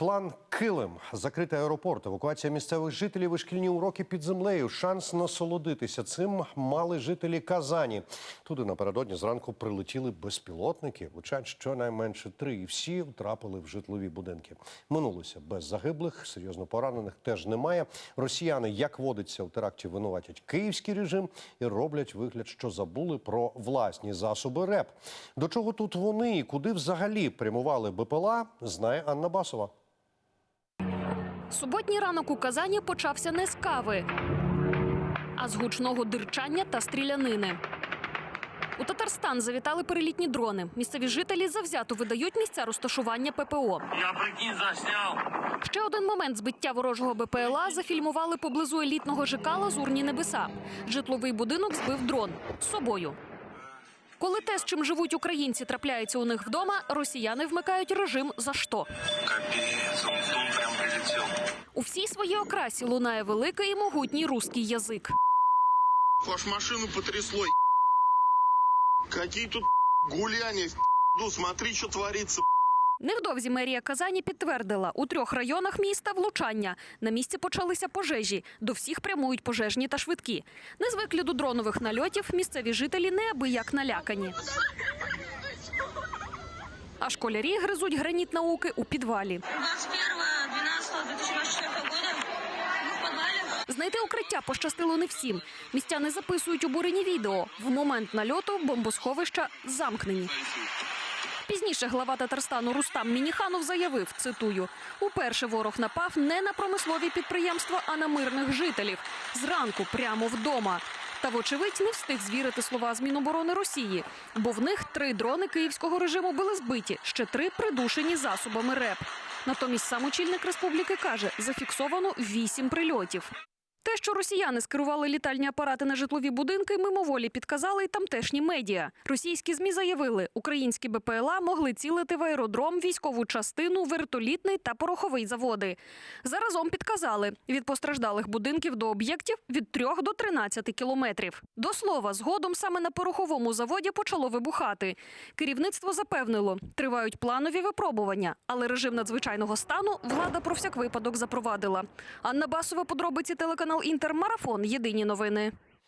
План Килим, закритий аеропорт, евакуація місцевих жителів і шкільні уроки під землею. Шанс насолодитися цим мали жителі Казані. Туди напередодні зранку прилетіли безпілотники. Влучають щонайменше три, і всі втрапили в житлові будинки. Минулося без загиблих, серйозно поранених теж немає. Росіяни, як водиться у теракті, винуватять київський режим і роблять вигляд, що забули про власні засоби РЕП. До чого тут вони і куди взагалі прямували БПЛА, знає Анна Басова. Суботній ранок у Казані почався не з кави, а з гучного дирчання та стрілянини. У Татарстан завітали перелітні дрони. Місцеві жителі завзято видають місця розташування ППО. Я прикинь, заснял. Ще один момент збиття ворожого БПЛА зафільмували поблизу елітного ЖК Лазурні небеса. Житловий будинок збив дрон з собою. Коли те, з чим живуть українці, трапляється у них вдома, росіяни вмикають режим за що. Он, прям. У всій своїй окрасі лунає великий і могутній руський язик. Ваш машину потрясло. Какие тут гуляния в пизду, смотри, что творится. Невдовзі мерія Казані підтвердила, у трьох районах міста влучання. На місці почалися пожежі. До всіх прямують пожежні та швидкі. Незвиклі до дронових нальотів місцеві жителі неабияк налякані. А школярі гризуть граніт науки у підвалі. 21.12.2024 года мы в Знайти укриття пощастило не всім. Містяни записують обурені відео. В момент нальоту бомбосховища замкнені. Пізніше глава Татарстану Рустам Мініханов заявив, цитую, уперше ворог напав не на промислові підприємства, а на мирних жителів. Зранку прямо вдома. Та, вочевидь, не встиг звірити слова з Міноборони Росії, бо в них три дрони київського режиму були збиті, ще три придушені засобами РЕП. Натомість сам очільник республіки каже, зафіксовано вісім прильотів. Те, що росіяни скерували літальні апарати на житлові будинки, мимоволі підказали й тамтешні медіа. Російські змі заявили, українські БПЛА могли цілити в аеродром, військову частину, вертолітний та пороховий заводи. Заразом підказали від постраждалих будинків до об'єктів від 3 до 13 кілометрів. До слова, згодом саме на пороховому заводі почало вибухати. Керівництво запевнило, тривають планові випробування, але режим надзвичайного стану влада про всяк випадок запровадила. Анна Басова, подробиці телеканал Інтермарафон. Єдині новини.